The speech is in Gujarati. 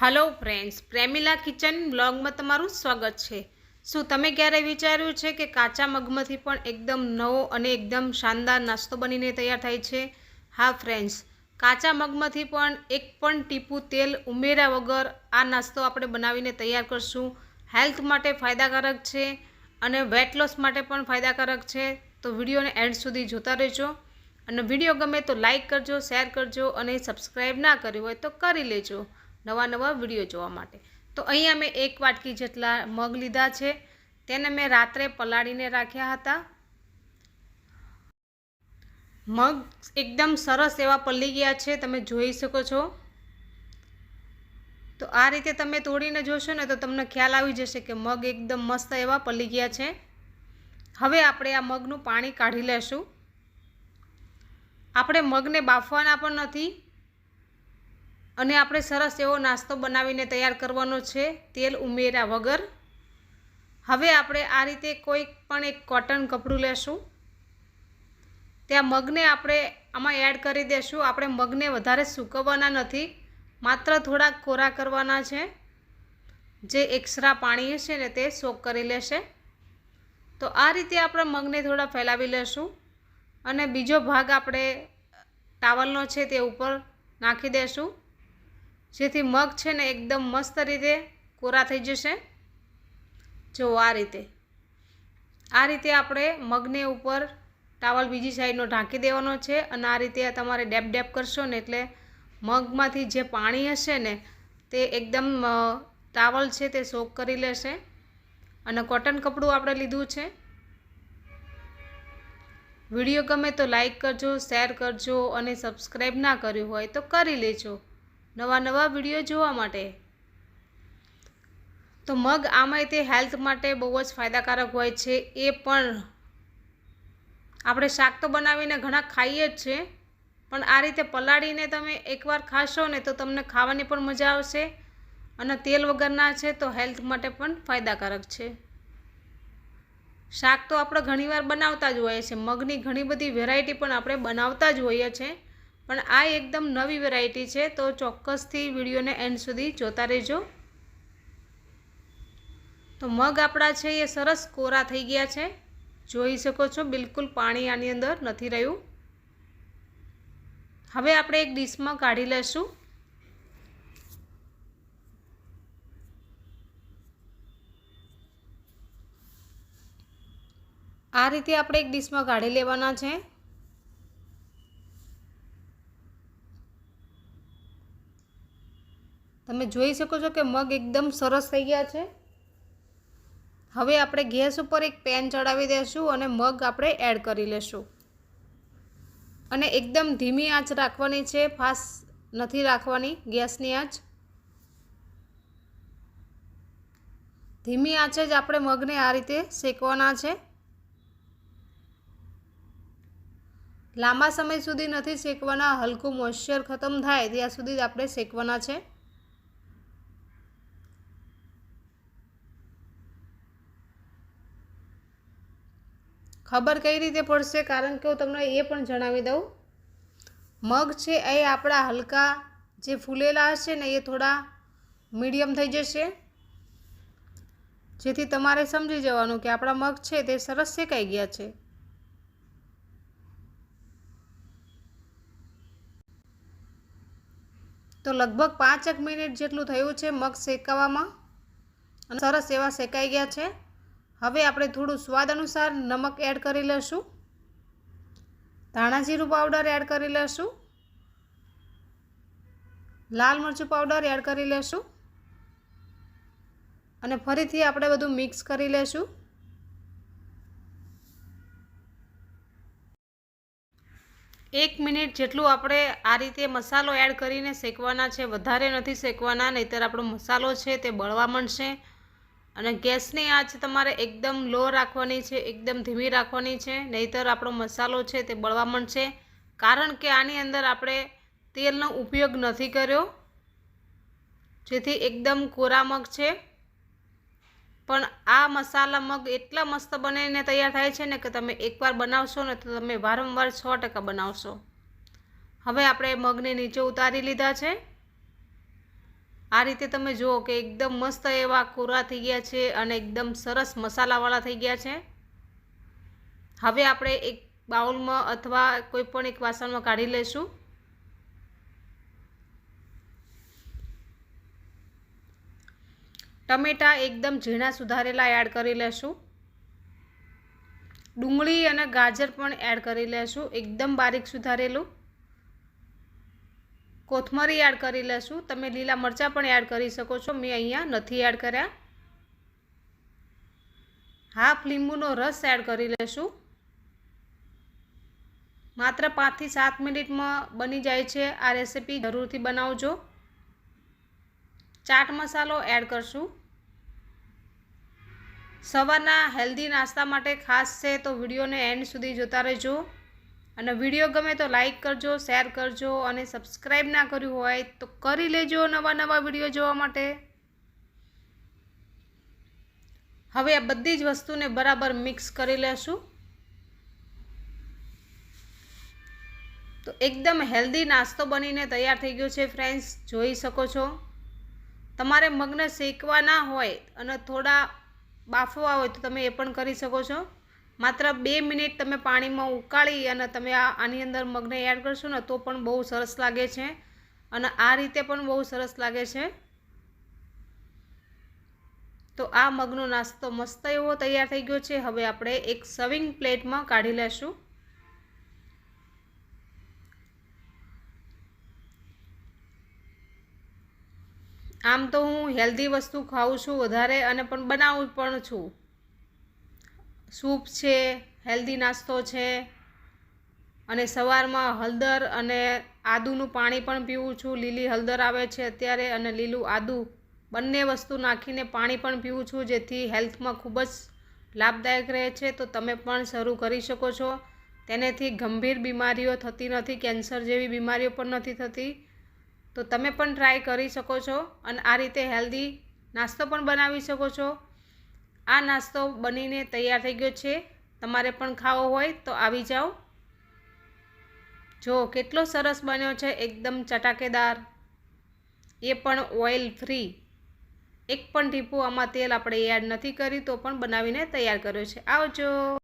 હલો ફ્રેન્ડ્સ પ્રેમિલા કિચન બ્લોગમાં તમારું સ્વાગત છે. શું તમે ક્યારે વિચાર્યું છે કે કાચા મગમાંથી પણ એકદમ નવો અને એકદમ શાનદાર નાસ્તો બનીને તૈયાર થાય છે? હા ફ્રેન્ડ્સ કાચા મગમાંથી પણ એક પણ ટીપું તેલ ઉમેર્યા વગર આ નાસ્તો આપણે બનાવીને તૈયાર કરશું. હેલ્થ માટે ફાયદાકારક છે અને વેટ લોસ માટે પણ ફાયદાકારક છે. તો વિડીયોને એન્ડ સુધી જોતા રહેજો. અને વીડિયો ગમે તો લાઇક કરજો શેર કરજો અને સબસ્ક્રાઈબ ના કર્યું હોય તો કરી લેજો. નવા નવા વીડિયો જોવા માટે. તો અહીંયા મેં એક વાટકી જેટલા મગ લીધા છે. તેને મેં રાત્રે પલાળીને રાખ્યા હતા. મગ એકદમ સરસ એવા પલળી ગયા છે, તમે જોઈ શકો છો. તો આ રીતે તમે તોડીને જોશો ને તો તમને ખ્યાલ આવી જશે કે મગ એકદમ મસ્ત એવા પલળી ગયા છે. હવે આપણે આ મગનું પાણી કાઢી લેશું. આપણે મગને બાફવાના પણ નથી. અને આપણે સરસ એવો નાસ્તો બનાવીને તૈયાર કરવાનો છે, તેલ ઉમેર્યા વગર. હવે આપણે આ રીતે કોઈ પણ એક કોટન કપડું લેશું. ત્યાં મગને આપણે આમાં એડ કરી દેશું. આપણે મગને વધારે સૂકવવાના નથી, માત્ર થોડાક કોરા કરવાના છે. જે એક્સ્ટ્રા પાણી હશે ને તે સોક કરી લેશે. તો આ રીતે આપણે મગને થોડા ફેલાવી લેશું. અને બીજો ભાગ આપણે ટાવલનો છે તે ઉપર નાખી દેશું. જેથી મગ છે ને એકદમ મસ્ત રીતે કોરા થઈ જશે. જો આ રીતે. આ રીતે આપણે મગને ઉપર ટાવલ બીજી સાઈડનો ઢાંકી દેવાનો છે અને આ રીતે તમારે ડેપ ડેપ કરશો ને એટલે મગમાંથી જે પાણી હશે ને તે એકદમ ટાવલ છે તે સોક કરી લેશે. અને કોટન કપડું આપણે લીધું છે. વીડિયો ગમે તો લાઈક કરજો શેર કરજો અને સબસ્ક્રાઈબ ના કર્યું હોય તો કરી લેજો. નવા નવા વીડિયો જોવા માટે. તો મગ આમાંય તે હેલ્થ માટે બહુ જ ફાયદાકારક હોય છે, એ પણ આપણે શાક તો બનાવીને ઘણા ખાઈએ જ છે, પણ આ રીતે પલાળીને તમે એકવાર ખાશો ને તો તમને ખાવાની પણ મજા આવશે અને તેલ વગરના છે તો હેલ્થ માટે પણ ફાયદાકારક છે. શાક તો આપણે ઘણીવાર બનાવતા જ હોઈએ છીએ, મગની ઘણી બધી વેરાયટી પણ આપણે બનાવતા જ હોઈએ છીએ પણ આ એકદમ નવી વેરાયટી છે, તો ચોક્કસથી વિડીયોને એન્ડ સુધી જોતા રહેજો. તો મગ આપણા છે એ સરસ કોરા થઈ ગયા છે. જોઈ શકો છો, બિલકુલ પાણી આની અંદર નથી રહ્યું. હવે આપણે એક ડીશમાં કાઢી લઈશું આ રીતે આપણે એક ડીશમાં કાઢી લેવાના છે. તમે જોઈ શકો છો કે મગ એકદમ સરસ થઈ ગયા છે. હવે આપણે ગેસ ઉપર એક પેન ચડાવી દઈશું અને મગ આપણે એડ કરી લેશું. અને એકદમ ધીમી આંચ રાખવાની છે ફાસ્ટ નથી રાખવાની ગેસની આંચ. ધીમી આંચે જ આપણે મગને આ રીતે શેકવાના છે. લાંબા સમય સુધી નથી શેકવાના, હલકું મોઇશ્ચર ખતમ થાય ત્યાં સુધી જ આપણે શેકવાના છે. ખબર કઈ રીતે પડશે? કારણ કે હું તમને એ પણ જણાવી દઉં. મગ છે એ આપણા હલકા જે ફૂલેલા હશે ને એ થોડા મીડિયમ થઈ જશે. જેથી તમારે સમજી જવાનું કે આપણા મગ છે તે સરસ શેકાઈ ગયા છે. તો લગભગ પાંચેક મિનિટ જેટલું થયું છે મગ શેકાવામાં. અને સરસ એવા શેકાઈ ગયા છે. હવે આપણે થોડું સ્વાદ અનુસાર નમક એડ કરી લઈશું. ધાણા જીરું પાવડર એડ કરી લઈશું. લાલ મરચું પાવડર એડ કરી લઈશું. અને ફરીથી આપણે બધું મિક્સ કરી લઈશું. એક મિનિટ જેટલું આપણે આ રીતે મસાલો એડ કરીને શેકવાના છે. વધારે નથી શેકવાના, નહીંતર આપણો મસાલો છે તે બળવા માંડશે. અને ગેસની આંચ તમારે એકદમ લો રાખવાની છે, એકદમ ધીમી રાખવાની છે, નહીંતર આપણો મસાલો છે તે બળવા માંડશે કારણ કે આની અંદર આપણે તેલનો ઉપયોગ નથી કર્યો, જેથી એકદમ કોરા મગ છે. પણ આ મસાલા મગ એટલા મસ્ત બનીને તૈયાર થાય છે ને કે તમે એકવાર બનાવશો ને તો તમે વારંવાર સો ટકા બનાવશો. હવે આપણે મગને નીચે ઉતારી લીધા છે. આ રીતે તમે જુઓ કે એકદમ મસ્ત એવા કોરા થઈ ગયા છે અને એકદમ સરસ મસાલાવાળા થઈ ગયા છે. હવે આપણે એક બાઉલમાં અથવા કોઈ પણ એક વાસણમાં કાઢી લઈશું. ટમેટા એકદમ ઝીણા સુધારેલા એડ કરી લેશું. ડુંગળી અને ગાજર પણ એડ કરી લેશું. એકદમ બારીક સુધારેલું. કોથમરી એડ કરી લેશું. તમે લીલા મરચાં પણ એડ કરી શકો છો. મેં અહીંયા નથી એડ કર્યા. હાફ લીંબુનો રસ એડ કરી લેશું. માત્ર પાંચથી સાત મિનિટમાં બની જાય છે. આ રેસીપી જરૂરથી બનાવજો. ચાટ મસાલો એડ કરશું. સવારના હેલ્ધી નાસ્તા માટે ખાસ છે તો વિડીયોને એન્ડ સુધી જોતા રહેજો. અને વીડિયો ગમે તો લાઇક કરજો, શેર કરજો અને સબસ્ક્રાઈબ ના કર્યું હોય તો કરી લેજો નવા નવા વીડિયો જોવા માટે. હવે આ બધી જ વસ્તુને બરાબર મિક્સ કરી લેશું. તો એકદમ હેલ્ધી નાસ્તો બનીને તૈયાર થઈ ગયો છે ફ્રેન્ડ્સ, જોઈ શકો છો. તમારે મગને શેકવા ના હોય અને થોડા બાફવા હોય તો તમે એ પણ કરી શકો છો. માત્ર બે મિનિટ તમે પાણીમાં ઉકાળી અને તમે આની અંદર મગને એડ કરશો ને તો પણ બહુ સરસ લાગે છે. અને આ રીતે પણ બહુ સરસ લાગે છે. તો આ મગનો નાસ્તો મસ્ત એવો તૈયાર થઈ ગયો છે. હવે આપણે એક સર્વિંગ પ્લેટમાં કાઢી લેશું. આમ તો હું હેલ્ધી વસ્તુ ખાઉં છું વધારે અને પણ બનાવું પણ છું. સૂપ છે, હેલ્ધી નાસ્તો છે અને સવારમાં હળદર અને આદુનું પાણી પણ પીવું છું. લીલી હળદર આવે છે અત્યારે અને લીલું આદુ. બંને વસ્તુ નાખીને પાણી પણ પીવું છું જેથી હેલ્થમાં ખૂબ જ લાભદાયક રહે છે. તો તમે પણ શરૂ કરી શકો છો. તેનેથી ગંભીર બીમારીઓ થતી નથી, કેન્સર જેવી બીમારીઓ પણ નથી થતી. તો તમે પણ ટ્રાય કરી શકો છો અને આ રીતે હેલ્ધી નાસ્તો પણ બનાવી શકો છો. આ નાસ્તો બનીને તૈયાર થઈ ગયો છે. તમારે પણ ખાવો હોય તો આવી જાઓ. જો, કેટલો સરસ બન્યો છે, એકદમ ચટાકેદાર. એ પણ ઓઇલ ફ્રી. એક પણ ટીપું આમાં તેલ આપણે એડ નથી કરી તો પણ બનાવીને તૈયાર કર્યો છે. આવજો.